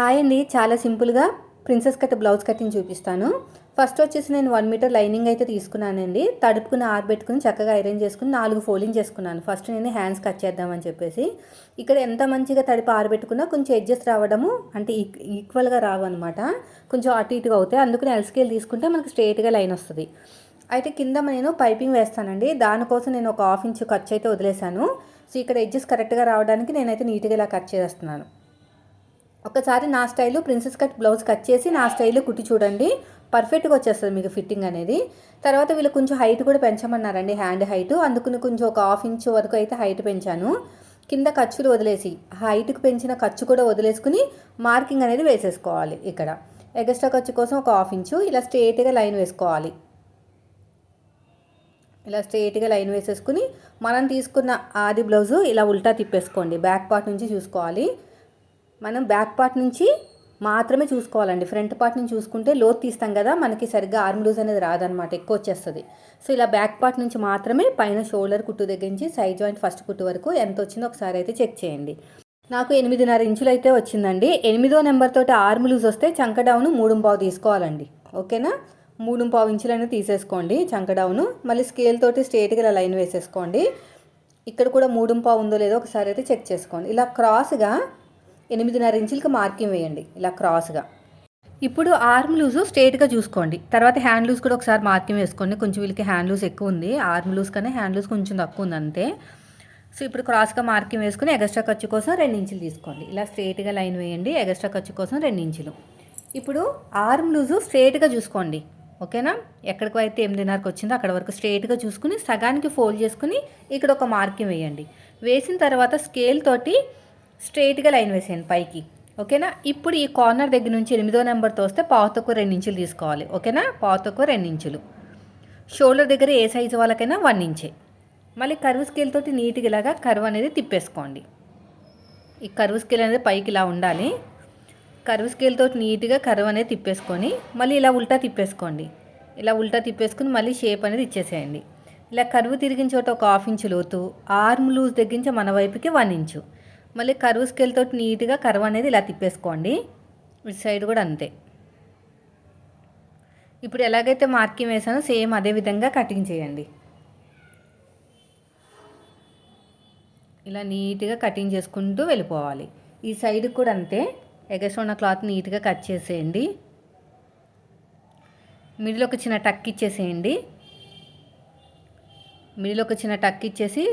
Hi అండి. చాలా సింపుల్గా ప్రిన్సెస్ కట్ బ్లౌజ్ కటింగ్ చూపిస్తాను. ఫస్ట్ వచ్చేసి నేను వన్ మీటర్ లైనింగ్ అయితే తీసుకున్నానండి. తడుపుకుని ఆరబెట్టుకుని చక్కగా ఐరన్ చేసుకుని నాలుగు ఫోల్డింగ్ చేసుకున్నాను. ఫస్ట్ నేను హ్యాండ్స్ కట్ చేద్దామని చెప్పేసి. ఇక్కడ ఎంత మంచిగా తడిపి ఆరబెట్టుకున్నా కొంచెం ఎడ్జెస్ రావడము అంటే ఈక్వల్గా రావు అనమాట కొంచెం అటు ఇటుగా అవుతాయి. అందుకని ఎల్స్కేల్ తీసుకుంటే మనకు స్ట్రేట్గా లైన్ వస్తుంది. అయితే కింద నేను పైపింగ్ వేస్తానండి. దానికోసం నేను ఒక హాఫ్ ఇంచ్ ఖర్చు అయితే వదిలేశాను. సో ఇక్కడ ఎడ్జెస్ కరెక్ట్గా రావడానికి నేనైతే నీట్గా ఇలా కట్ చేస్తున్నాను. ఒకసారి నా style princess cut blouse cut చేసి నా స్టైల్లో కుట్టి చూడండి. పర్ఫెక్ట్గా వచ్చేస్తుంది మీకు ఫిట్టింగ్ అనేది. తర్వాత వీళ్ళు కొంచెం హైట్ కూడా పెంచమన్నారండి హ్యాండ్ హైట్. అందుకుని కొంచెం ఒక హాఫ్ ఇంచ్ వరకు అయితే హైట్ పెంచాను. కింద ఖర్చులు వదిలేసి హైట్కి పెంచిన ఖర్చు కూడా వదిలేసుకుని మార్కింగ్ అనేది వేసేసుకోవాలి ఇక్కడ. ఎగస్ట్రా ఖర్చు కోసం ఒక హాఫ్ ఇంచు ఇలా స్ట్రేట్గా లైన్ వేసుకోవాలి. ఇలా స్ట్రేట్గా లైన్ వేసేసుకుని మనం తీసుకున్న ఆది బ్లౌజు ఇలా ఉల్టా తిప్పేసుకోండి బ్యాక్ పార్ట్ నుంచి చూసుకోవాలి. మనం బ్యాక్ పార్ట్ నుంచి మాత్రమే చూసుకోవాలండి. ఫ్రంట్ పార్ట్ నుంచి చూసుకుంటే లోతు తీస్తాం కదా మనకి సరిగ్గా ఆర్మ్ లూజ్ అనేది రాదనమాట ఎక్కువ వచ్చేస్తుంది. సో ఇలా బ్యాక్ పార్ట్ నుంచి మాత్రమే పైన షోల్డర్ కుట్టు దగ్గర నుంచి సైడ్ జాయింట్ ఫస్ట్ కుట్టు వరకు ఎంత వచ్చిందో ఒకసారి అయితే చెక్ చేయండి. నాకు ఎనిమిదిన్నర ఇంచులు అయితే వచ్చిందండి. ఎనిమిదో నెంబర్ తోటి ఆర్మ్ లూజ్ వస్తే చంక డౌన్ మూడు పావు తీసుకోవాలండి. ఓకేనా? మూడు పావు ఇంచులు అనేది తీసేసుకోండి చంక డౌన్ మళ్ళీ స్కేల్ తోటి స్ట్రేట్గా ఇలా లైన్ వేసేసుకోండి. ఇక్కడ కూడా మూడు పావు ఉందో లేదో ఒకసారి అయితే చెక్ చేసుకోండి. ఇలా క్రాస్గా ఎనిమిదిన్నర ఇంచులకి మార్కింగ్ వేయండి ఇలా క్రాస్గా. ఇప్పుడు ఆర్మ్ లూజ్ స్ట్రేట్గా చూసుకోండి. తర్వాత హ్యాండ్ లూజ్ కూడా ఒకసారి మార్కింగ్ వేసుకోండి. కొంచెం వీళ్ళకి హ్యాండ్ లూజ్ ఎక్కువ ఉంది. ఆర్మ్ లూజ్ కన్నా హ్యాండ్ లూజ్ కొంచెం తక్కువ ఉంది అంతే. సో ఇప్పుడు క్రాస్గా మార్కింగ్ వేసుకుని ఎగస్ట్రా ఖర్చు కోసం రెండు ఇంచులు తీసుకోండి. ఇలా స్ట్రేట్గా లైన్ వేయండి ఎగస్ట్రా ఖర్చు కోసం రెండు ఇంచులు. ఇప్పుడు ఆర్మ్ లూజు స్ట్రేట్గా చూసుకోండి. ఓకేనా? ఎక్కడికి అయితే ఎనిమిదిన్నరకు వచ్చిందో అక్కడ వరకు స్ట్రేట్గా చూసుకుని సగానికి ఫోల్డ్ చేసుకుని ఇక్కడ ఒక మార్కింగ్ వేయండి. వేసిన తర్వాత స్కేల్ తోటి స్ట్రైట్గా లైన్ వేసేయండి పైకి ఓకేనా? ఇప్పుడు ఈ కార్నర్ దగ్గర నుంచి ఎనిమిదో నెంబర్తో వస్తే పావు తక్కువ రెండు ఇంచులు తీసుకోవాలి ఓకేనా? పావు తక్కువ రెండు ఇంచులు. షోల్డర్ దగ్గర ఏ సైజు వాళ్ళకైనా వన్ ఇంచే. మళ్ళీ కరువు స్కేల్ తోటి నీట్గా ఇలాగా కరువు అనేది తిప్పేసుకోండి. ఈ కరువు స్కేల్ అనేది పైకి ఇలా ఉండాలి. కరువు స్కేల్ తోటి నీట్గా కరువు అనేది తిప్పేసుకొని మళ్ళీ ఇలా ఉల్టా తిప్పేసుకోండి. ఇలా ఉల్టా తిప్పేసుకుని మళ్ళీ షేప్ అనేది ఇచ్చేసేయండి. ఇలా కరువు తిరిగిన చోట ఒక హాఫ్ ఇంచు లోతు ఆర్మ్ లూజ్ దగ్గర మన వైపుకి వన్ ఇంచు. మళ్ళీ కరువు స్కేల్తో నీట్గా కరువు అనేది ఇలా తిప్పేసుకోండి. ఇటు సైడ్ కూడా అంతే. ఇప్పుడు ఎలాగైతే మార్కింగ్ వేసానో సేమ్ అదే విధంగా కటింగ్ చేయండి. ఇలా నీట్గా కటింగ్ చేసుకుంటూ వెళ్ళిపోవాలి. ఈ సైడ్ కూడా అంతే. ఎగస్ట్ ఉన్న క్లాత్ నీట్గా కట్ చేసేయండి. మిడిల్ ఒక చిన్న టక్ ఇచ్చేసేయండి. మిడిల్ ఒక చిన్న టక్ ఇచ్చేసి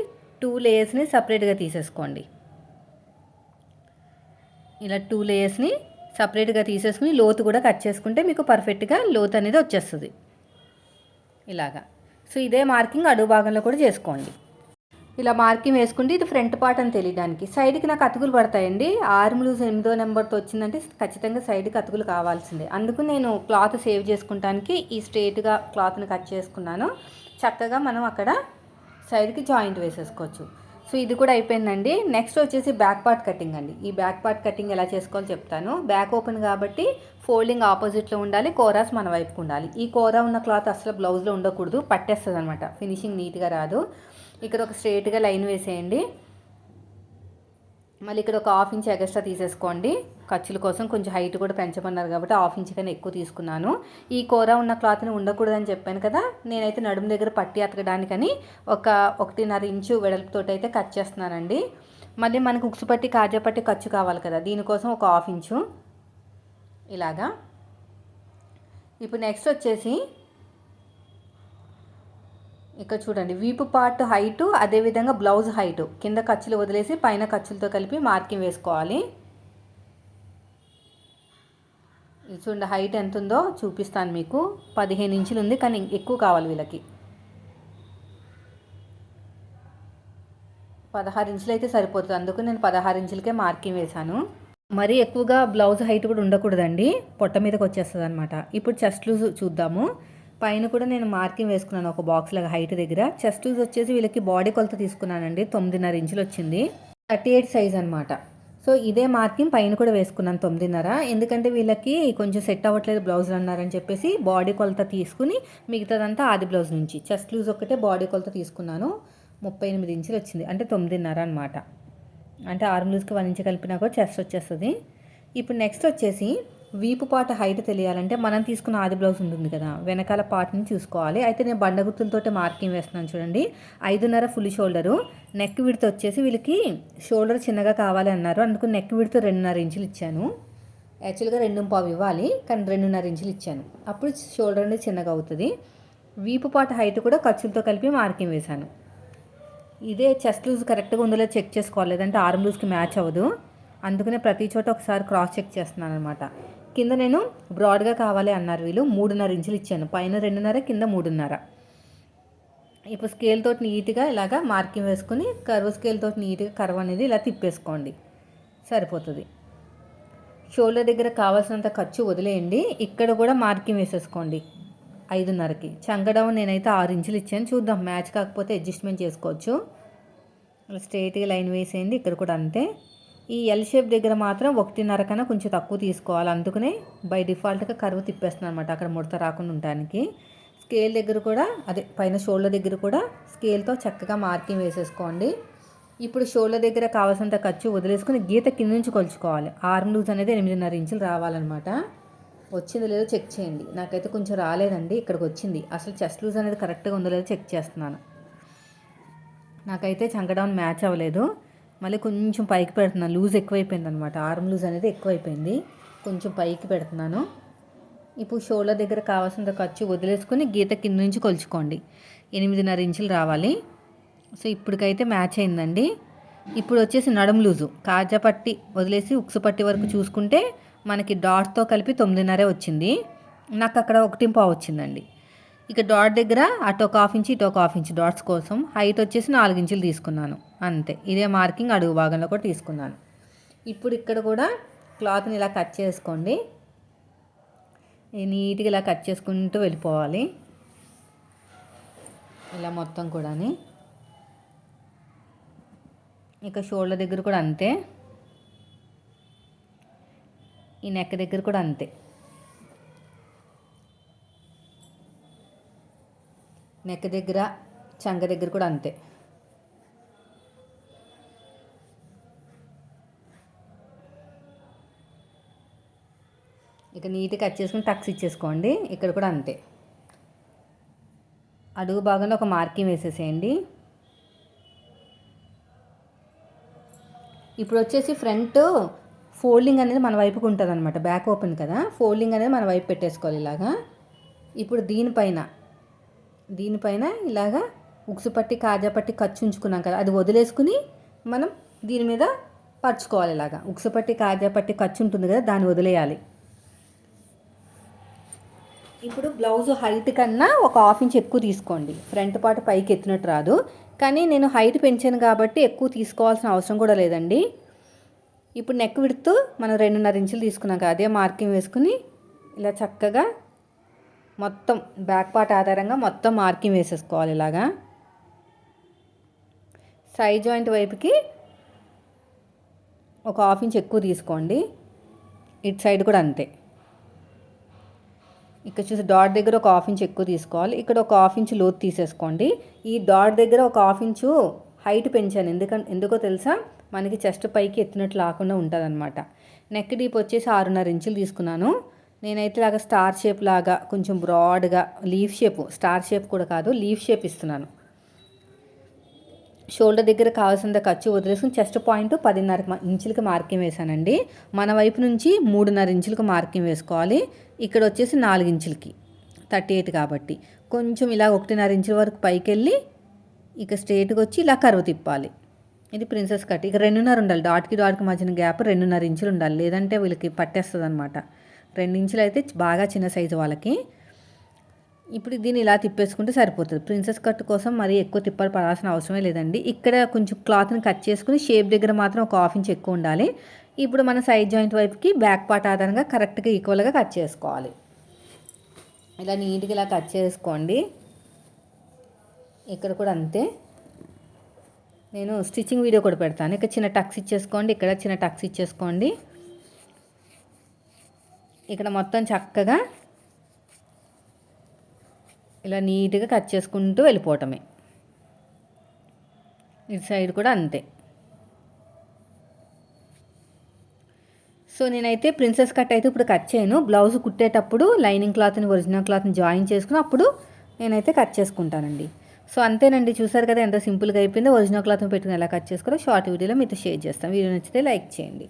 టూ లేయర్స్ని సపరేట్గా తీసేసుకోండి. ఇలా టూ లేయర్స్ని సపరేట్గా తీసేసుకుని లోతు కూడా కట్ చేసుకుంటే మీకు పర్ఫెక్ట్గా లోతు అనేది వచ్చేస్తుంది. ఇలాగా. సో ఇదే మార్కింగ్ అడుగు భాగంలో కూడా చేసుకోండి. ఇలా మార్కింగ్ వేసుకుంటే ఇది ఫ్రంట్ పార్ట్ అని తెలియడానికి. సైడ్కి నాకు అతుకులు పడతాయండి. ఆర్మ్ లూజ్ ఎనిమిదో నెంబర్తో వచ్చిందంటే ఖచ్చితంగా సైడ్కి అతుకులు కావాల్సిందే. అందుకు నేను క్లాత్ సేవ్ చేసుకుంటానికి ఈ స్ట్రేట్గా క్లాత్ని కట్ చేసుకున్నాను. చక్కగా మనం అక్కడ సైడ్కి జాయింట్ వేసేసుకోవచ్చు. సో ఇది కూడా అయిపోయిందండి. నెక్స్ట్ వచ్చేసి బ్యాక్ పార్ట్ కటింగ్ అండి. ఈ బ్యాక్ పార్ట్ కటింగ్ ఎలా చేసుకోవాలో చెప్తాను. బ్యాక్ ఓపెన్ కాబట్టి ఫోల్డింగ్ ఆపోజిట్లో ఉండాలి కోరాస్ మన వైపుకు ఉండాలి. ఈ కోరా ఉన్న క్లాత్ అసలు బ్లౌజ్లో ఉండకూడదు పట్టేస్తుంది అనమాట ఫినిషింగ్ నీట్గా రాదు. ఇక్కడ ఒక స్ట్రేట్గా లైన్ వేసేయండి. మళ్ళీ ఇక్కడ ఒక హాఫ్ ఇంచ్ ఎగస్ట్రా తీసేసుకోండి. ఖర్చుల కోసం కొంచెం హైట్ కూడా పెంచమన్నారు కాబట్టి హాఫ్ ఇంచ్ కన్నా ఎక్కువ తీసుకున్నాను. ఈ కూర ఉన్న క్లాత్ని ఉండకూడదని చెప్పాను కదా నేనైతే నడుము దగ్గర పట్టి అతకడానికని ఒక ఒకటిన్నర ఇంచు వెడల్పుతోటి అయితే కట్ చేస్తున్నానండి. మళ్ళీ మనకు ఉక్సు పట్టి కాజా పట్టి ఖర్చు కావాలి కదా దీనికోసం ఒక హాఫ్ ఇంచు. ఇలాగా. ఇప్పుడు నెక్స్ట్ వచ్చేసి ఇక్కడ చూడండి వీపు పార్ట్ హైటు అదేవిధంగా బ్లౌజ్ హైటు. కింద ఖర్చులు వదిలేసి పైన ఖర్చులతో కలిపి మార్కింగ్ వేసుకోవాలి. చూడండి హైట్ ఎంత ఉందో చూపిస్తాను మీకు. పదిహేను ఇంచులు ఉంది కానీ ఎక్కువ కావాలి వీళ్ళకి. పదహారు ఇంచులు అయితే సరిపోతుంది. అందుకు నేను పదహారు ఇంచులకే మార్కింగ్ వేశాను. మరీ ఎక్కువగా బ్లౌజ్ హైట్ కూడా ఉండకూడదండి. పొట్ట మీదకి వచ్చేస్తుంది అనమాట ఇప్పుడు చెస్ట్ లూజ్ చూద్దాము. పైన కూడా నేను మార్కింగ్ వేసుకున్నాను ఒక బాక్స్ లాగా హైట్ దగ్గర. చెస్ట్ లూజ్ వచ్చేసి వీళ్ళకి బాడీ కొలత తీసుకున్నానండి. తొమ్మిదిన్నర ఇంచులు వచ్చింది. థర్టీ ఎయిట్ సైజ్ అనమాట సో ఇదే మార్కింగ్ పైన కూడా వేసుకున్నాను తొమ్మిదిన్నర. ఎందుకంటే వీళ్ళకి కొంచెం సెట్ అవ్వట్లేదు బ్లౌజులు అన్నారని చెప్పేసి బాడీ కొలత తీసుకుని మిగతాదంతా ఆది బ్లౌజ్ నుంచి. చెస్ట్ లూజ్ ఒకటే బాడీ కొలత తీసుకున్నాను. ముప్పై ఎనిమిది ఇంచులు వచ్చింది. అంటే తొమ్మిదిన్నర అనమాట అంటే ఆర్మ్ లూజ్కి వన్ ఇంచు కలిపినా కూడా చెస్ట్ వచ్చేస్తుంది. ఇప్పుడు నెక్స్ట్ వచ్చేసి వీపు పాట హైట్ తెలియాలంటే మనం తీసుకున్న ఆది బ్లౌజ్ ఉంటుంది కదా వెనకాల పార్ట్ని చూసుకోవాలి. అయితే నేను బండ గుర్తులతో మార్కింగ్ వేస్తున్నాను చూడండి. ఐదున్నర ఫుల్ షోల్డరు నెక్ విడత వచ్చేసి వీళ్ళకి షోల్డర్ చిన్నగా కావాలి అన్నారు. అందుకు నెక్ విడత రెండున్నర ఇంచులు ఇచ్చాను. యాక్చువల్గా రెండు పావు ఇవ్వాలి కానీ రెండున్నర ఇంచులు ఇచ్చాను. అప్పుడు షోల్డర్ అనేది చిన్నగా అవుతుంది. వీపు పాట హైట్ కూడా ఖర్చులతో కలిపి మార్కింగ్ వేశాను. ఇదే చెస్ట్ లూజ్ కరెక్ట్గా ఉందో చెక్ చేసుకోవాలి లేదంటే ఆర్మ్ లూజ్కి మ్యాచ్ అవ్వదు. అందుకనే ప్రతి చోట ఒకసారి క్రాస్ చెక్ చేస్తున్నాను అనమాట కింద నేను బ్రాడ్గా కావాలి అన్నారు వీళ్ళు. మూడున్నర ఇంచులు ఇచ్చాను. పైన రెండున్నర కింద మూడున్నర. ఇప్పుడు స్కేల్ తోటి నీట్గా ఇలాగా మార్కింగ్ వేసుకొని కర్వ్ స్కేల్ తోటి నీట్గా కర్వ్ అనేది ఇలా తిప్పేసుకోండి. సరిపోతుంది. షోల్డర్ దగ్గర కావాల్సినంత ఖర్చు వదిలేయండి. ఇక్కడ కూడా మార్కింగ్ వేసేసుకోండి. ఐదున్నరకి. చంకడౌన్ నేనైతే ఆరు ఇంచులు ఇచ్చాను. చూద్దాం. మ్యాచ్ కాకపోతే అడ్జస్ట్మెంట్ చేసుకోవచ్చు. అలా స్ట్రైట్గా లైన్ వేసేయండి. ఇక్కడ కూడా అంతే. ఈ ఎల్ షేప్ దగ్గర మాత్రం ఒకటిన్నర కన్నా కొంచెం తక్కువ తీసుకోవాలి. అందుకనే బై డిఫాల్ట్గా కరువు తిప్పేస్తున్నాను అనమాట అక్కడ ముడత రాకుండా ఉండడానికి స్కేల్ దగ్గర కూడా అదే పైన షోల్డర్ దగ్గర కూడా స్కేల్తో చక్కగా మార్కింగ్ వేసేసుకోండి. ఇప్పుడు షోల్డర్ దగ్గర కావాల్సినంత ఖర్చు వదిలేసుకుని గీత కింద నుంచి కొలుచుకోవాలి. ఆర్మ్ లూజ్ అనేది ఎనిమిదిన్నర ఇంచులు రావాలన్నమాట. వచ్చిందో లేదో చెక్ చేయండి. నాకైతే కొంచెం రాలేదండి ఇక్కడికి వచ్చింది. అసలు చెస్ట్ లూజ్ అనేది కరెక్ట్గా ఉందో లేదో చెక్ చేస్తున్నాను. నాకైతే చంకడౌన్ మ్యాచ్ అవ్వలేదు. మళ్ళీ కొంచెం పైకి పెడుతున్నాను. లూజ్ ఎక్కువైపోయింది అనమాట ఆర్మ్ లూజ్ అనేది ఎక్కువైపోయింది. కొంచెం పైకి పెడుతున్నాను. ఇప్పుడు షోల్డర్ దగ్గర కావాల్సినంత ఖర్చు వదిలేసుకుని గీత కింద నుంచి కొలుచుకోండి. ఎనిమిదిన్నర ఇంచులు రావాలి. సో ఇప్పటికైతే మ్యాచ్ అయిందండి. ఇప్పుడు వచ్చేసి నడుము లూజు. కాజా పట్టి వదిలేసి ఉక్సు పట్టి వరకు చూసుకుంటే మనకి డాట్తో కలిపి తొమ్మిదిన్నరే వచ్చింది. నాకు అక్కడ ఒకటి వచ్చిందండి. ఇక డాట్ దగ్గర అటు ఒక హాఫ్ ఇంచ్ ఇటు ఒక హాఫ్ ఇంచ్ డాట్స్ కోసం హైట్ వచ్చేసి నాలుగు ఇంచులు తీసుకున్నాను. అంతే. ఇదే మార్కింగ్ అడుగు భాగంలో కూడా తీసుకున్నాను. ఇప్పుడు ఇక్కడ కూడా క్లాత్ని ఇలా కట్ చేసుకోండి. నీట్గా ఇలా కట్ చేసుకుంటూ వెళ్ళిపోవాలి. ఇలా మొత్తం కూడా ఇక షోల్డర్ దగ్గర కూడా అంతే. ఈ నెక్ దగ్గర కూడా అంతే. నెక్ దగ్గర చంక దగ్గర కూడా అంతే. ఇక నీట్గా కట్ చేసుకుని టక్స్ ఇచ్చేసుకోండి. ఇక్కడ కూడా అంతే. అడుగు భాగంలో ఒక మార్కింగ్ వేసేసేయండి. ఇప్పుడు వచ్చేసి ఫ్రంట్ ఫోల్డింగ్ అనేది మన వైపుకు ఉంటుంది అనమాట బ్యాక్ ఓపెన్ కదా. ఫోల్డింగ్ అనేది మన వైపు పెట్టేసుకోవాలి ఇలాగా. ఇప్పుడు దీనిపైన దీనిపైన ఇలాగా ఉక్సు పట్టి కాజా పట్టి ఖర్చు ఉంచుకున్నాం కదా అది వదిలేసుకుని మనం దీని మీద పరుచుకోవాలి ఇలాగా. ఉక్సు పట్టి కాజా పట్టి ఖర్చు ఉంటుంది కదా దాన్ని వదిలేయాలి. ఇప్పుడు బ్లౌజ్ హైట్ కన్నా ఒక హాఫ్ ఇంచ్ ఎక్కువ తీసుకోండి. ఫ్రంట్ పార్ట్ పైకి ఎత్తినట్టు రాదు. కానీ నేను హైట్ పెంచాను కాబట్టి ఎక్కువ తీసుకోవాల్సిన అవసరం కూడా లేదండి. ఇప్పుడు నెక్ విడుతూ మనం రెండున్నర ఇంచులు తీసుకున్నాక అదే మార్కింగ్ వేసుకుని ఇలా చక్కగా మొత్తం బ్యాక్ పార్ట్ ఆధారంగా మొత్తం మార్కింగ్ వేసేసుకోవాలి ఇలాగా. సైడ్ జాయింట్ వైపుకి ఒక హాఫ్ ఇంచ్ ఎక్కువ తీసుకోండి. ఇటు సైడ్ కూడా అంతే. ఇక్కడ చూసి డాట్ దగ్గర ఒక హాఫ్ ఇంచ్ ఎక్కువ తీసుకోవాలి. ఇక్కడ ఒక హాఫ్ ఇంచ్ లోతు తీసేసుకోండి. ఈ డాట్ దగ్గర ఒక హాఫ్ ఇంచు హైట్ పెంచాను. ఎందుకంటే ఎందుకో తెలుసా? మనకి చెస్ట్ పైకి ఎత్తినట్లు లేకుండా ఉంటుంది అనమాట నెక్ డీప్ వచ్చేసి ఆరున్నర ఇంచులు తీసుకున్నాను. నేనైతే ఇలాగ స్టార్ షేప్ లాగా కొంచెం బ్రాడ్గా లీఫ్ షేప్ స్టార్ షేప్ కూడా కాదు లీఫ్ షేప్ ఇస్తున్నాను. షోల్డర్ దగ్గర కావాల్సినంత ఖర్చు వదిలేసుకుని చెస్ట్ పాయింట్ పదిన్నర ఇంచులకి మార్కింగ్ వేసానండి మన వైపు నుంచి మూడున్నర ఇంచులకు మార్కింగ్ వేసుకోవాలి. ఇక్కడ వచ్చేసి నాలుగు ఇంచులకి థర్టీ ఎయిట్ కాబట్టి. కొంచెం ఇలా ఒకటిన్నర ఇంచుల వరకు పైకి వెళ్ళి ఇక స్ట్రేట్గా వచ్చి ఇలా కరువు తిప్పాలి. ఇది ప్రిన్సెస్ కట్. ఇక రెండున్నర ఉండాలి. డాట్కి డాట్కి మధ్యన గ్యాప్ రెండున్నర ఇంచులు ఉండాలి. లేదంటే వీళ్ళకి పట్టేస్తుంది అనమాట రెండు ఇంచులు అయితే బాగా చిన్న సైజు వాళ్ళకి. ఇప్పుడు దీన్ని ఇలా తిప్పేసుకుంటే సరిపోతుంది. ప్రిన్సెస్ కట్ కోసం మరి ఎక్కువ తిప్పలు పడాల్సిన అవసరమే లేదండి. ఇక్కడ కొంచెం క్లాత్ని కట్ చేసుకుని షేప్ దగ్గర మాత్రం ఒక హాఫ్ ఇంచ్ ఎక్కువ ఉండాలి. ఇప్పుడు మన సైడ్ జాయింట్ వైపుకి బ్యాక్ పార్ట్ ఆధారంగా కరెక్ట్గా ఈక్వల్గా కట్ చేసుకోవాలి. ఇలా నీట్గా ఇలా కట్ చేసుకోండి. ఇక్కడ కూడా అంతే. నేను స్టిచ్చింగ్ వీడియో కూడా పెడతాను. ఇక్కడ చిన్న టక్స్ ఇచ్చేసుకోండి. ఇక్కడ చిన్న టక్స్ ఇచ్చేసుకోండి. ఇక్కడ మొత్తం చక్కగా ఇలా నీట్గా కట్ చేసుకుంటూ వెళ్ళిపోవటమే. ఇటు సైడ్ కూడా అంతే. సో నేనైతే ప్రిన్సెస్ కట్ అయితే ఇప్పుడు కట్ చేయను. బ్లౌజ్ కుట్టేటప్పుడు లైనింగ్ క్లాత్ని ఒరిజినల్ క్లాత్ని జాయిన్ చేసుకుని అప్పుడు నేనైతే కట్ చేసుకుంటానండి. సో అంతేనండి. చూసారు కదా ఎంత సింపుల్గా అయిపోయిందో. ఒరిజినల్ క్లాత్ని పెట్టుకుని ఎలా కట్ చేసుకోవాలో షార్ట్ వీడియోలో మీతో షేర్ చేస్తాను. వీడియో నచ్చితే లైక్ చేయండి.